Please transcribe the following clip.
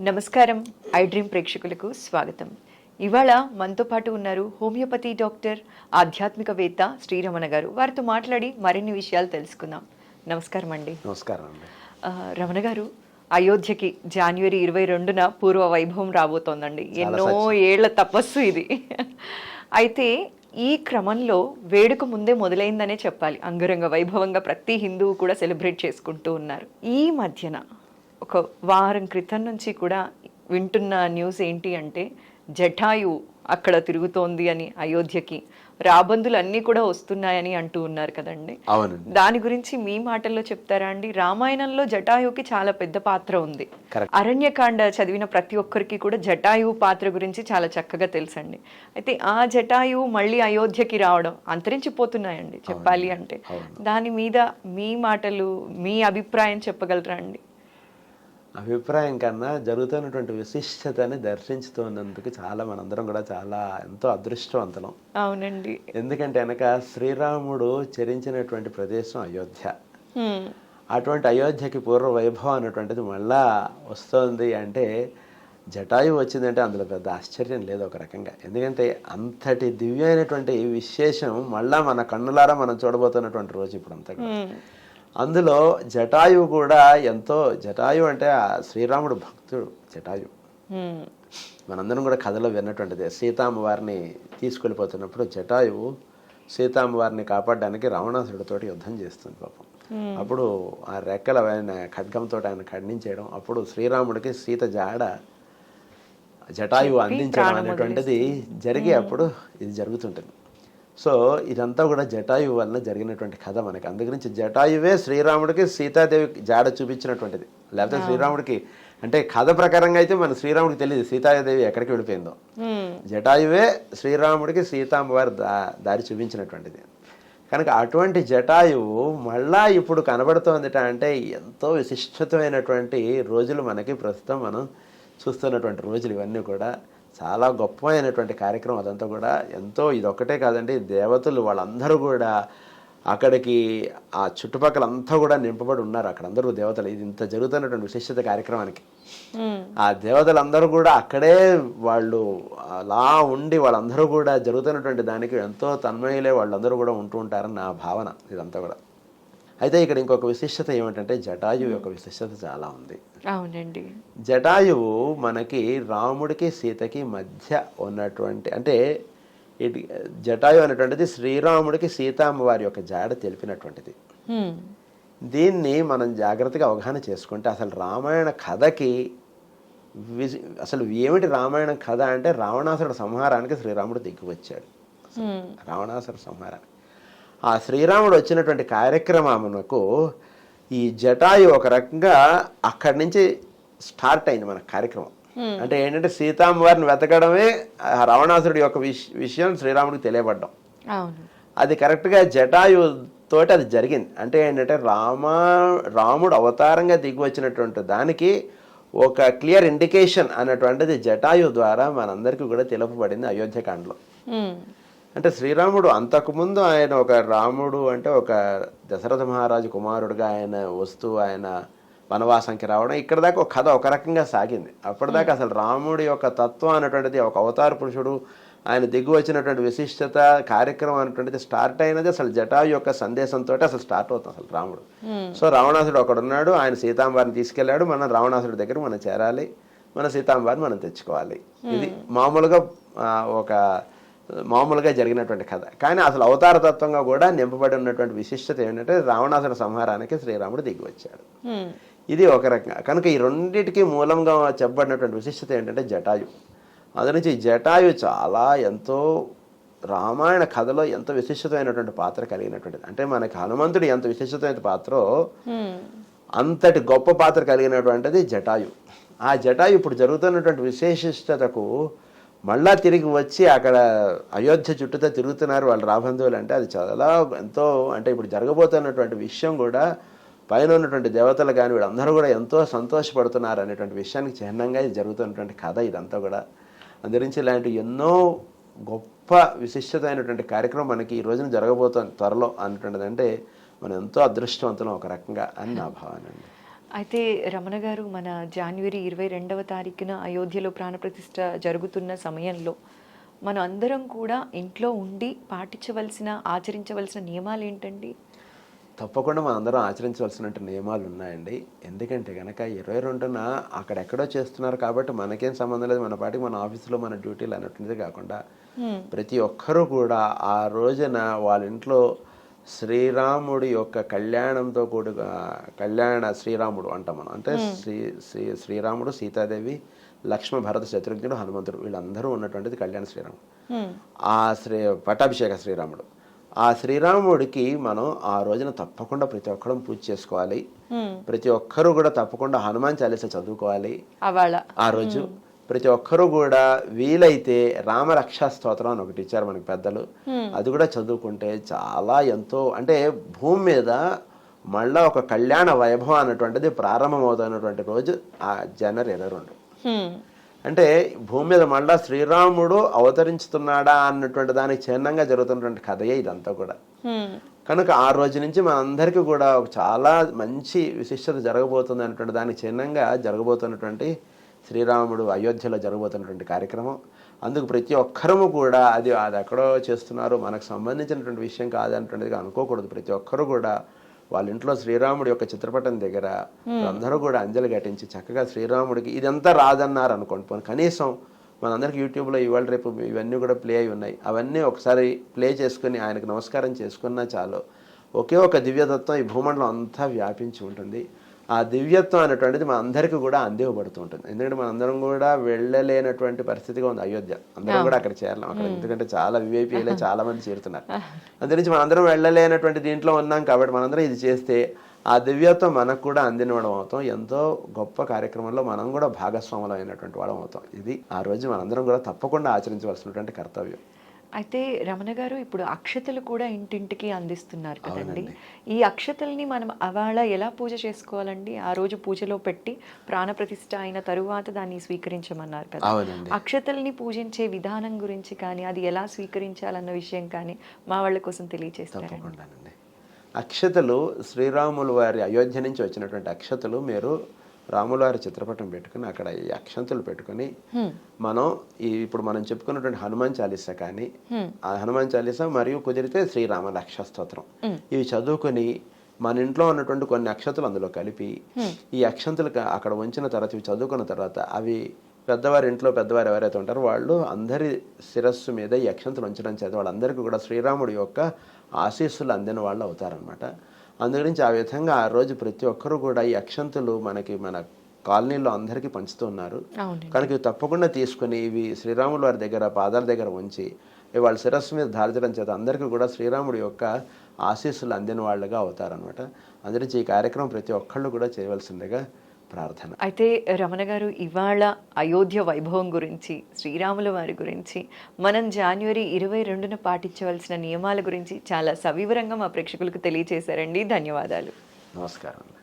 నమస్కారం. I dream ప్రేక్షకులకు స్వాగతం. ఇవాళ మనతో పాటు ఉన్నారు హోమియోపతి డాక్టర్ ఆధ్యాత్మికవేత్త శ్రీరమణ గారు. వారితో మాట్లాడి మరిన్ని విషయాలు తెలుసుకుందాం. నమస్కారం అండి. నమస్కారం అండి. రమణ గారు అయోధ్యకి జనవరి ఇరవై రెండున పూర్వ వైభవం రాబోతోందండి. ఎన్నో ఏళ్ళ తపస్సు ఇది. అయితే ఈ క్రమంలో వేడుక ముందే మొదలైందనే చెప్పాలి. అంగరంగ వైభవంగా ప్రతి హిందువు కూడా సెలబ్రేట్ చేసుకుంటూ ఉన్నారు. ఈ మధ్యన ఒక వారం క్రితం నుంచి కూడా వింటున్న న్యూస్ ఏంటి అంటే జటాయు అక్కడ తిరుగుతోంది అని అయోధ్యకి. రాబందులు అన్నీ కూడా వస్తున్నాయని అంటూ ఉన్నారు కదండి. దాని గురించి మీ మాటల్లో చెప్తారా అండి? రామాయణంలో జటాయుకి చాలా పెద్ద పాత్ర ఉంది. అరణ్యకాండ చదివిన ప్రతి ఒక్కరికి కూడా జటాయువు పాత్ర గురించి చాలా చక్కగా తెలుసండి. అయితే ఆ జటాయువు మళ్ళీ అయోధ్యకి రావడం అంతరించిపోతున్నాయండి చెప్పాలి అంటే. దాని మీద మీ మాటలు మీ అభిప్రాయం చెప్పగలరా అండి? అభిప్రాయం కన్నా జరుగుతున్నటువంటి విశిష్టతని దర్శించుతున్నందుకు చాలా మనందరం కూడా చాలా ఎంతో అదృష్టవంతులం అవునండి ఎందుకంటే వెనక శ్రీరాముడు చరించినటువంటి ప్రదేశం అయోధ్య. అటువంటి అయోధ్యకి పూర్వ వైభవం అనేటువంటిది మళ్ళా వస్తోంది అంటే జటాయు వచ్చిందంటే అందులో పెద్ద ఆశ్చర్యం లేదు ఒక రకంగా ఎందుకంటే అంతటి దివ్యమైనటువంటి విశేషం మళ్ళా మన కన్నులారా మనం చూడబోతున్నటువంటి రోజు ఇప్పుడు అంతా కూడా. హ్మ్. అందులో జటాయువు కూడా ఎంతో జటాయు అంటే ఆ శ్రీరాముడు భక్తుడు జటాయు. మనందరం కూడా కథలో విన్నటువంటిదే. సీతామ్మ వారిని తీసుకెళ్ళిపోతున్నప్పుడు జటాయువు సీతామ్మ వారిని కాపాడడానికి రావణాసుడితోటి యుద్ధం చేస్తుంది పాపం. అప్పుడు ఆ రెక్కల ఆయన ఖడ్గంతో ఆయన ఖండించేయడం అప్పుడు శ్రీరాముడికి సీత జాడ జటాయువు అందించడం అనేటువంటిది జరిగి అప్పుడు ఇది జరుగుతుంటుంది. సో ఇదంతా కూడా జటాయువు వలన జరిగినటువంటి కథ మనకి. అందుగురించి జటాయువే శ్రీరాముడికి సీతాదేవి జాడ చూపించినటువంటిది. లేకపోతే శ్రీరాముడికి అంటే కథ ప్రకారంగా అయితే మన శ్రీరాముడికి తెలియదు సీతాదేవి ఎక్కడికి వెళ్ళిపోయిందో. జటాయువే శ్రీరాముడికి సీతామ్మవారి దా దారి చూపించినటువంటిది. కనుక అటువంటి జటాయువు మళ్ళా ఇప్పుడు కనబడుతోందిట అంటే ఎంతో విశిష్టమైనటువంటి రోజులు మనకి ప్రస్తుతం మనం చూస్తున్నటువంటి రోజులు ఇవన్నీ కూడా. చాలా గొప్పమైనటువంటి కార్యక్రమం అదంతా కూడా. ఎంతో ఇదొక్కటే కాదండి దేవతలు వాళ్ళందరూ కూడా అక్కడికి ఆ చుట్టుపక్కల అంతా కూడా నింపబడి ఉన్నారు అక్కడ అందరూ దేవతలు. ఇది ఇంత జరుగుతున్నటువంటి విశిష్టత కార్యక్రమానికి. ఆ దేవతలందరూ కూడా అక్కడే వాళ్ళు అలా ఉండి వాళ్ళందరూ కూడా జరుగుతున్నటువంటి దానికి ఎంతో తన్మయులే వాళ్ళందరూ కూడా ఉంటూ ఉంటారని నా భావన ఇదంతా కూడా. అయితే ఇక్కడ ఇంకొక విశిష్టత ఏమిటంటే జటాయువు యొక్క విశిష్టత చాలా ఉంది. అవునండి. జటాయువు మనకి రాముడికి సీతకి మధ్య ఉన్నటువంటి అంటే ఇటు జటాయు అనేటువంటిది శ్రీరాముడికి సీతామ్మ వారి యొక్క జాడ తెలిపినటువంటిది. దీన్ని మనం జాగ్రత్తగా అవగాహన చేసుకుంటే అసలు రామాయణ కథకి అసలు ఏమిటి రామాయణ కథ అంటే రావణాసురుడు సంహారానికి శ్రీరాముడు దిగి వచ్చాడు హ్మ్. రావణాసుర సంహారానికి. ఆ శ్రీరాముడు వచ్చినటువంటి కార్యక్రమమునకు ఈ జటాయు ఒక రకంగా అక్కడి నుంచి స్టార్ట్ అయింది మన కార్యక్రమం. అంటే ఏంటంటే సీతామ్మ వారిని వెతకడమే రావణాసురుడి యొక్క విష- విషయం శ్రీరాముడికి తెలియబడ్డం. అది కరెక్ట్గా జటాయు తోటి అది జరిగింది. అంటే ఏంటంటే రామ రాముడు అవతారంగా దిగి వచ్చినటువంటి దానికి ఒక క్లియర్ ఇండికేషన్ అన్నటువంటిది జటాయు ద్వారా మనందరికీ కూడా తెలుపబడింది అయోధ్యకాండలో. అంటే శ్రీరాముడు అంతకుముందు ఆయన ఒక రాముడు అంటే ఒక దశరథ మహారాజు కుమారుడుగా ఆయన వస్తూ ఆయన వనవాసంకి రావడం ఇక్కడ దాకా ఒక కథ ఒక రకంగా సాగింది. అప్పటిదాకా అసలు రాముడి యొక్క తత్వం అనేటువంటిది ఒక అవతార పురుషుడు ఆయన దిగు వచ్చినటువంటి విశిష్టత కార్యక్రమం అనేటువంటిది స్టార్ట్ అయినది అసలు జటాయు యొక్క సందేశంతో అసలు స్టార్ట్ అవుతుంది అసలు రాముడు. సో రావణాసుడు ఒకడు ఉన్నాడు ఆయన సీతాంబారిని తీసుకెళ్ళాడు మనం రావణాసుడి దగ్గర మనం చేరాలి మన సీతాంబారిని మనం తెచ్చుకోవాలి. ఇది మామూలుగా ఆ, ఒక మామూలుగా జరిగినటువంటి కథ. కానీ అసలు అవతార తత్వంగా కూడా నింపబడి ఉన్నటువంటి విశిష్టత ఏంటంటే రావణాసుర సంహారానికి శ్రీరాముడు దిగి వచ్చాడు. ఇది ఒక రకంగా. కనుక ఈ రెండింటికి మూలంగా చెప్పబడినటువంటి విశిష్టత ఏంటంటే జటాయు. అందు నుంచి జటాయు చాలా ఎంతో రామాయణ కథలో ఎంత విశిష్టమైనటువంటి పాత్ర కలిగినటువంటిది. అంటే మనకి హనుమంతుడు ఎంత విశిష్టమైన పాత్రో. అంతటి గొప్ప పాత్ర కలిగినటువంటిది జటాయు. ఆ జటాయు ఇప్పుడు జరుగుతున్నటువంటి విశేషిష్టతకు మళ్ళా తిరిగి వచ్చి అక్కడ అయోధ్య చుట్టూతో తిరుగుతున్నారు వాళ్ళ రాబంధువులు అంటే అది చాలా ఎంతో అంటే ఇప్పుడు జరగబోతున్నటువంటి విషయం కూడా పైన ఉన్నటువంటి దేవతలు కానీ వీళ్ళందరూ కూడా ఎంతో సంతోషపడుతున్నారు అనేటువంటి విషయానికి చిహ్నంగా ఇది జరుగుతున్నటువంటి కథ ఇదంతా కూడా. అందురించి ఇలాంటి ఎన్నో గొప్ప విశిష్టమైనటువంటి కార్యక్రమం మనకి ఈ రోజున జరగబోతుంది త్వరలో అన్నటువంటిది అంటే మనం ఎంతో అదృష్టవంతులం ఒక రకంగా అని నా భావన అండి. అయితే రమణ గారు మన జనవరి ఇరవై రెండవ తారీఖున అయోధ్యలో ప్రాణప్రతిష్ఠ జరుగుతున్న సమయంలో మన అందరం కూడా ఇంట్లో ఉండి పాటించవలసిన ఆచరించవలసిన నియమాలు ఏంటండి? తప్పకుండా మనందరం ఆచరించవలసిన నియమాలు ఉన్నాయండి. ఎందుకంటే కనుక ఇరవై రెండున అక్కడెక్కడో చేస్తున్నారు కాబట్టి మనకేం సంబంధం లేదు. మన పాటికి మన ఆఫీసులో మన డ్యూటీలు అన్నటువంటిది కాకుండా ప్రతి ఒక్కరూ కూడా ఆ రోజున వాళ్ళ ఇంట్లో శ్రీరాముడి యొక్క కళ్యాణంతో కూడిన కళ్యాణ శ్రీరాముడు అంటాం మనం. అంటే శ్రీ శ్రీ శ్రీరాముడు సీతాదేవి లక్ష్మణ భరత శత్రుఘ్నుడు హనుమంతుడు వీళ్ళందరూ ఉన్నటువంటిది కళ్యాణ శ్రీరాముడు. ఆ శ్రీ పట్టాభిషేక శ్రీరాముడు. ఆ శ్రీరాముడికి మనం ఆ రోజున తప్పకుండా ప్రతి ఒక్కరం పూజ చేసుకోవాలి. ప్రతి ఒక్కరూ కూడా తప్పకుండా హనుమాన్ చాలీస చదువుకోవాలి. ఆ రోజు. ప్రతి ఒక్కరూ కూడా వీలైతే రామరక్షా స్తోత్రం అని ఒకటి ఇచ్చారు మనకి పెద్దలు అది కూడా చదువుకుంటే చాలా ఎంతో అంటే భూమి మీద మళ్ళా ఒక కళ్యాణ వైభవం అన్నటువంటిది ప్రారంభమవుతున్నటువంటి రోజు ఆ జనవరి ఇరవై రెండు. అంటే భూమి మీద మళ్ళా శ్రీరాముడు అవతరించుతున్నాడా అన్నటువంటి దానికి చిహ్నంగా జరుగుతున్నటువంటి కథయే ఇదంతా కూడా. కనుక ఆ రోజు నుంచి మనందరికీ కూడా ఒక చాలా మంచి విశిష్టత జరగబోతుంది అన్నటువంటి దానికి చిహ్నంగా జరగబోతున్నటువంటి శ్రీరాముడు అయోధ్యలో జరగబోతున్నటువంటి కార్యక్రమం. అందుకు ప్రతి ఒక్కరము కూడా అది అది ఎక్కడో చేస్తున్నారు మనకు సంబంధించినటువంటి విషయం కాదన్నటువంటిది అనుకోకూడదు. ప్రతి ఒక్కరు కూడా వాళ్ళ ఇంట్లో శ్రీరాముడి యొక్క చిత్రపటం దగ్గర అందరూ కూడా అంజలి ఘటించి చక్కగా శ్రీరాముడికి ఇదంతా రాదన్నారు అనుకోండి. కనీసం మనందరికి యూట్యూబ్లో ఇవాళ రేపు ఇవన్నీ కూడా ప్లే అయి ఉన్నాయి. అవన్నీ ఒకసారి ప్లే చేసుకుని ఆయనకు నమస్కారం చేసుకున్నా చాలు. ఒకే ఒక దివ్యతత్వం ఈ భూమండలం అంతా వ్యాపించి ఉంటుంది. ఆ దివ్యత్వం అనేటువంటిది మన అందరికీ కూడా అందివ్వబడుతూ ఉంటుంది. ఎందుకంటే మనందరం కూడా వెళ్ళలేనటువంటి పరిస్థితిగా ఉంది అయోధ్య. అందరం కూడా అక్కడ చేరలేం అక్కడ. ఎందుకంటే చాలా వివేపీలే చాలా మంది చేరుతున్నారు అందురించి మనందరం వెళ్ళలేనటువంటి దీంట్లో ఉన్నాం కాబట్టి మనందరం ఇది చేస్తే ఆ దివ్యత్వం మనకు కూడా అందినవడం అవుతాం. ఎంతో గొప్ప కార్యక్రమంలో మనం కూడా భాగస్వాములు అయినటువంటి వాళ్ళం అవుతాం. ఇది ఆ రోజు మనందరం కూడా తప్పకుండా ఆచరించవలసినటువంటి కర్తవ్యం. అయితే రమణ గారు ఇప్పుడు అక్షతలు కూడా ఇంటింటికి అందిస్తున్నారు కదండి. ఈ అక్షతల్ని మనం అవాళ ఎలా పూజ చేసుకోవాలండి? ఆ రోజు పూజలో పెట్టి ప్రాణప్రతిష్ఠ అయిన తరువాత దాన్ని స్వీకరించమన్నారు కదా. అక్షతల్ని పూజించే విధానం గురించి కానీ అది ఎలా స్వీకరించాలన్న విషయం కానీ మా వాళ్ళ కోసం తప్పకుండానండి. అక్షతలు శ్రీరాములు వారి అయోధ్య నుంచి వచ్చినటువంటి అక్షతలు మీరు రాముల వారి చిత్రపటం పెట్టుకుని అక్కడ ఈ అక్షంతలు పెట్టుకుని మనం ఈ ఇప్పుడు మనం చెప్పుకున్నటువంటి హనుమాన్ చాలీసా కానీ ఆ హనుమాన్ చాలీసా మరియు కుదిరితే శ్రీరామ లక్ష స్తోత్రం ఇవి చదువుకొని మన ఇంట్లో ఉన్నటువంటి కొన్ని అక్షతలు అందులో కలిపి ఈ అక్షంతలు అక్కడ ఉంచిన తర్వాత ఇవి చదువుకున్న తర్వాత అవి పెద్దవారి ఇంట్లో పెద్దవారు ఎవరైతే ఉంటారో వాళ్ళు అందరి శిరస్సు మీద ఈ అక్షంతలు ఉంచడం చేత వాళ్ళందరికీ కూడా శ్రీరాముడి యొక్క ఆశీస్సులు అందిన వాళ్ళు అవుతారనమాట అందుగురించి ఆ విధంగా ఆ రోజు ప్రతి ఒక్కరూ కూడా ఈ అక్షంతులు మనకి మన కాలనీలో అందరికీ పంచుతూ ఉన్నారు అవునండి. కనుక ఇవి తప్పకుండా తీసుకుని ఇవి శ్రీరాముల వారి దగ్గర పాదాల దగ్గర ఉంచి ఇవి వాళ్ళ శిరస్సు మీద ధాల్చడం చేత అందరికీ కూడా శ్రీరాముడి యొక్క ఆశీస్సులు అందిన వాళ్ళుగా అవుతారనమాట అందురించి ఈ కార్యక్రమం ప్రతి ఒక్కళ్ళు కూడా చేయవలసిందిగా ప్రార్థన. అయితే రమణ గారు ఇవాళ అయోధ్య వైభవం గురించి శ్రీరాముల వారి గురించి మనం జనవరి ఇరవై రెండున పాటించవలసిన నియమాల గురించి చాలా సవివరంగా మా ప్రేక్షకులకు తెలియచేశారండి. ధన్యవాదాలు. నమస్కారం.